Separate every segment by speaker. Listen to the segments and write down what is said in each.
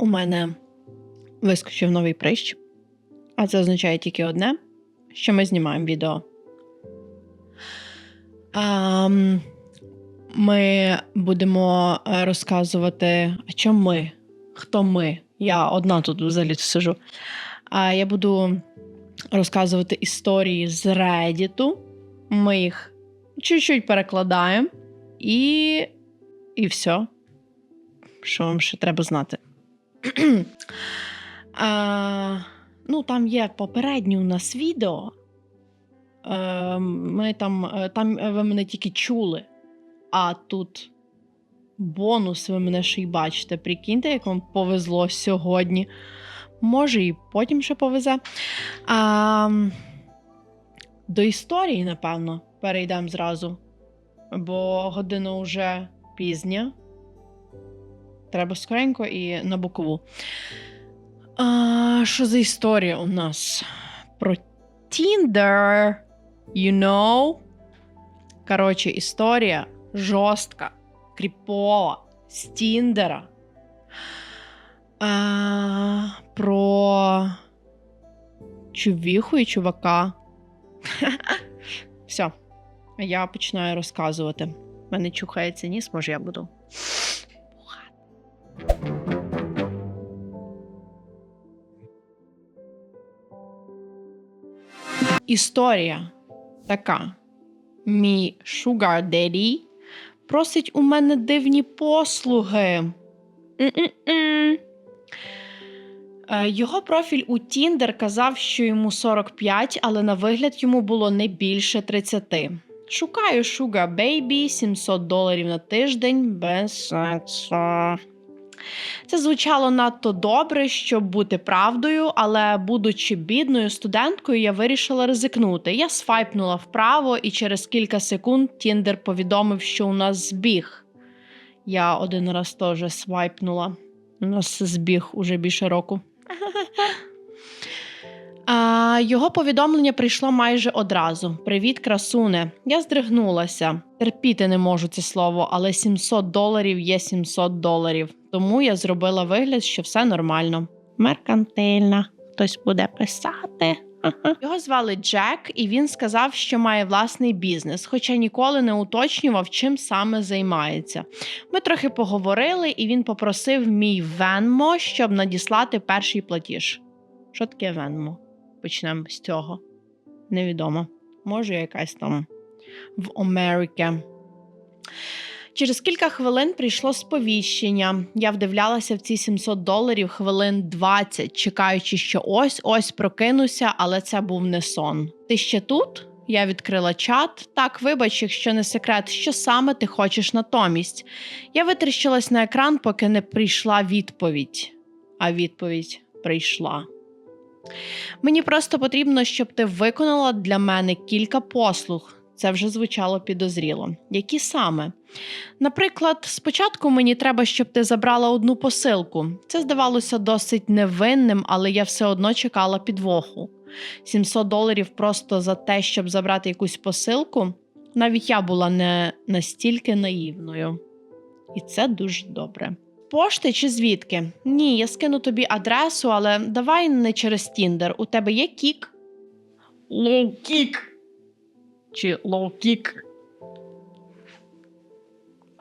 Speaker 1: У мене вискочив новий прищ, а це означає тільки одне, що ми знімаємо відео. Ам, ми будемо е, розказувати, а чому ми? Хто ми? Я одна тут взагалі сижу. А я буду розказувати історії з Reddit. Ми їх чуть-чуть перекладаємо, і, і все. Що вам ще треба знати? А, ну, там є попереднє у нас відео. Е, ми там, е, там ви мене тільки чули, а тут бонус, ви мене ще й бачите. Прикиньте, як вам повезло сьогодні. Може, і потім ще повезе. А, до історії, напевно, перейдемо зразу. Бо година вже пізня. Треба скоренько і на бокову. А, Що за історія у нас? Про Tinder, you know? Коротше, історія жорстка, кріпова, з Тіндера. Про чувіху і чувака. Все, я починаю розказувати. У мене чухається ніс, може я буду. Історія така. Мій Sugar Daddy просить у мене дивні послуги. М-м-м. Е, Його профіль у Tinder казав, що йому 45, але на вигляд йому було не більше 30. Шукаю Sugar Baby 700 доларів на тиждень без сексу. Це звучало надто добре, щоб бути правдою, але, будучи бідною студенткою, я вирішила ризикнути. Я свайпнула вправо, і через кілька секунд Тіндер повідомив, що у нас збіг. Я один раз теж свайпнула. У нас збіг уже більше року. А, його повідомлення прийшло майже одразу. Привіт, красуне. Я здригнулася. Терпіти не можу це слово, але 700 доларів є 700 доларів. Тому я зробила вигляд, що все нормально. Меркантильна. Хтось буде писати. Його звали Джек, і він сказав, що має власний бізнес, хоча ніколи не уточнював, чим саме займається. Ми трохи поговорили, і він попросив мій Венмо, щоб надіслати перший платіж. Що таке Венмо? Почнемо з цього. Невідомо. Може, якась там в Америці. Через кілька хвилин прийшло сповіщення. Я вдивлялася в ці 700 доларів хвилин 20, чекаючи, що ось ось прокинуся, але це був не сон. Ти ще тут? Я відкрила чат. Так, вибач, якщо не секрет, що саме ти хочеш натомість. Я витріщилась на екран, поки не прийшла відповідь. А відповідь прийшла. Мені просто потрібно, щоб ти виконала для мене кілька послуг. Це вже звучало підозріло. Які саме? Наприклад, спочатку мені треба, щоб ти забрала одну посилку. Це здавалося досить невинним, але я все одно чекала підвоху. 700 доларів просто за те, щоб забрати якусь посилку. Навіть я була не настільки наївною. І це дуже добре. Пошти чи звідки? Ні, я скину тобі адресу, але давай не через Тіндер. У тебе є кік? Лоу-кік. Чи лоу-кік?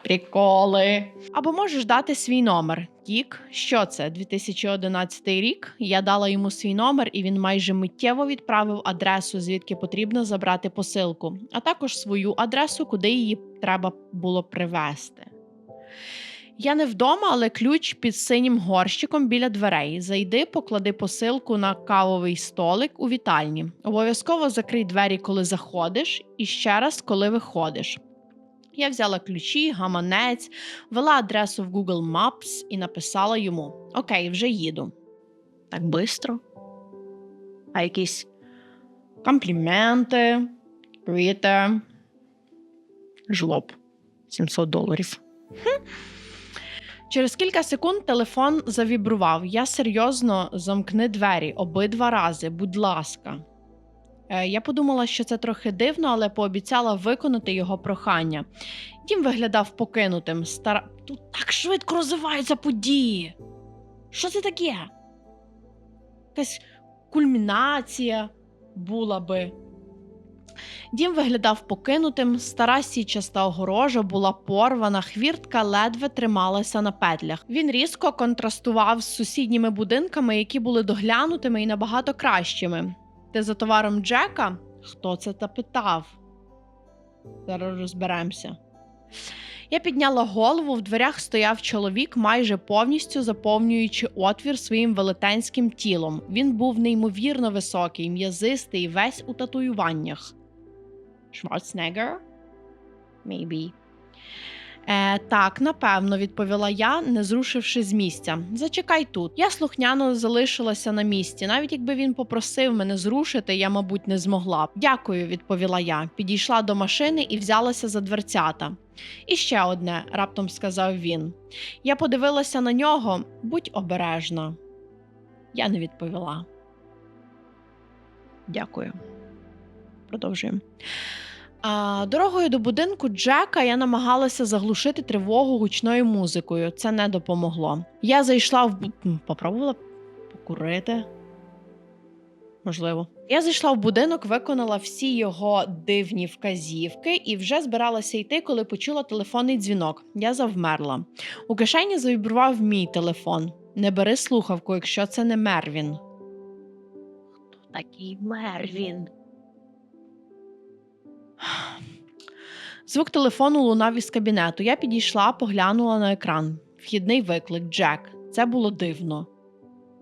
Speaker 1: Приколи. Або можеш дати свій номер. Кік, що це? 2011 рік. Я дала йому свій номер, і він майже миттєво відправив адресу, звідки потрібно забрати посилку, а також свою адресу, куди її треба було привезти. Я не вдома, але ключ під синім горщиком біля дверей. Зайди, поклади посилку на кавовий столик у вітальні. Обов'язково закрий двері, коли заходиш, і ще раз, коли виходиш. Я взяла ключі, гаманець, ввела адресу в Google Maps і написала йому: Окей, вже їду. Так бистро. А якісь компліменти, квіти, жлоб 700 доларів. Через кілька секунд телефон завібрував. Я серйозно замкни двері обидва рази, будь ласка. Е, Я подумала, що це трохи дивно, але пообіцяла виконати його прохання. Дім виглядав покинутим. Стара... Тут так швидко розвиваються події. Що це таке? Якась кульмінація була би. Дім виглядав покинутим, стара січаста огорожа була порвана, хвіртка ледве трималася на петлях. Він різко контрастував з сусідніми будинками, які були доглянутими і набагато кращими. Ти за товаром Джека? Хто це та питав? Зараз розберемося. Я підняла голову, в дверях стояв чоловік, майже повністю заповнюючи отвір своїм велетенським тілом. Він був неймовірно високий, м'язистий, весь у татуюваннях. Шварценеггер? Maybe. Е, так, напевно, відповіла я, не зрушивши з місця. Зачекай тут. Я слухняно залишилася на місці. Навіть якби він попросив мене зрушити, я, мабуть, не змогла б. Дякую, відповіла я. Підійшла до машини і взялася за дверцята. І ще одне, раптом сказав він. Я подивилася на нього, будь обережна. Я не відповіла. Дякую. Продовжуємо. А, дорогою до будинку Джека я намагалася заглушити тривогу гучною музикою. Це не допомогло. Я зайшла в бу- попробувала покурити. Можливо. Я зайшла в будинок, виконала всі його дивні вказівки і вже збиралася йти, коли почула телефонний дзвінок. Я завмерла. У кишені завібрував мій телефон. Не бери слухавку, якщо це не Мервін. Хто такий Мервін? Звук телефону лунав із кабінету. Я підійшла, поглянула на екран. Вхідний виклик Джек. Це було дивно.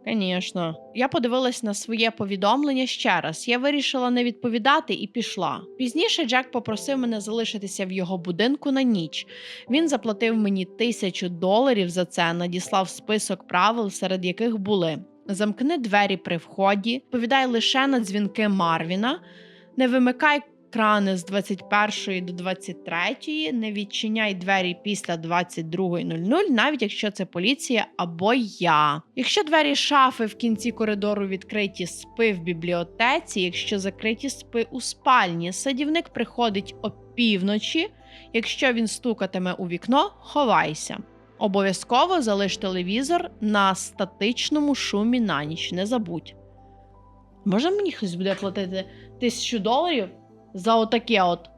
Speaker 1: Звісно. Я подивилась на своє повідомлення ще раз. Я вирішила не відповідати і пішла. Пізніше Джек попросив мене залишитися в його будинку на ніч. Він заплатив мені тисячу доларів за це, надіслав список правил, серед яких були: замкни двері при вході, відповідай лише на дзвінки Марвіна, не вимикай крани з 21 до 23, не відчиняй двері після 22.00, навіть якщо це поліція або я. Якщо двері шафи в кінці коридору відкриті, спи в бібліотеці, якщо закриті спи у спальні. Садівник приходить опівночі. Якщо він стукатиме у вікно, ховайся. Обов'язково залиш телевізор на статичному шумі на ніч. Не забудь. Може мені хтось буде платити тисячу доларів за отаке от.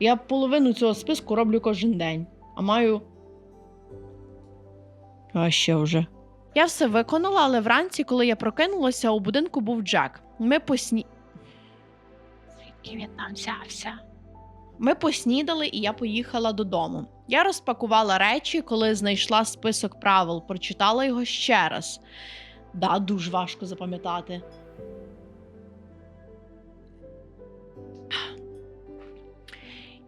Speaker 1: Я половину цього списку роблю кожен день, а маю. А ще вже. Я все виконала, але вранці, коли я прокинулася, у будинку був Джек. Ми посні. Звідки він там взявся? Ми поснідали, і я поїхала додому. Я розпакувала речі, коли знайшла список правил, прочитала його ще раз. Да, дуже важко запам'ятати.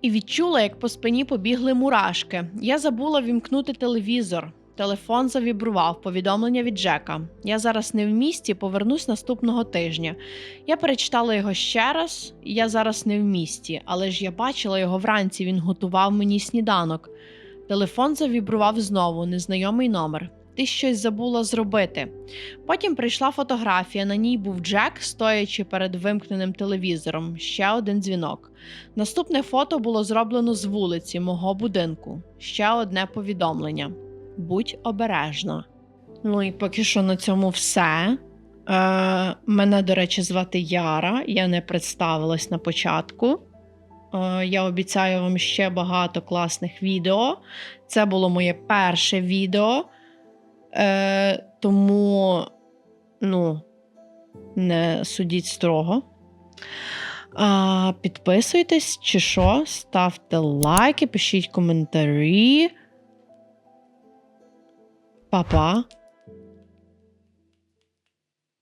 Speaker 1: І відчула, як по спині побігли мурашки. Я забула вімкнути телевізор. Телефон завібрував повідомлення від Джека. Я зараз не в місті, повернусь наступного тижня. Я перечитала його ще раз. Я зараз не в місті, але ж я бачила його вранці. Він готував мені сніданок. Телефон завібрував знову, незнайомий номер. Ти щось забула зробити. Потім прийшла фотографія. На ній був Джек, стоячи перед вимкненим телевізором. Ще один дзвінок. Наступне фото було зроблено з вулиці мого будинку. Ще одне повідомлення. Будь обережна. Ну і поки що на цьому все. Е, мене, до речі, звати Яра. Я не представилась на початку. Е, я обіцяю вам ще багато класних відео. Це було моє перше відео. Е, тому, ну, не судіть строго. А, Підписуйтесь чи що, ставте лайки, пишіть коментарі. Па-па.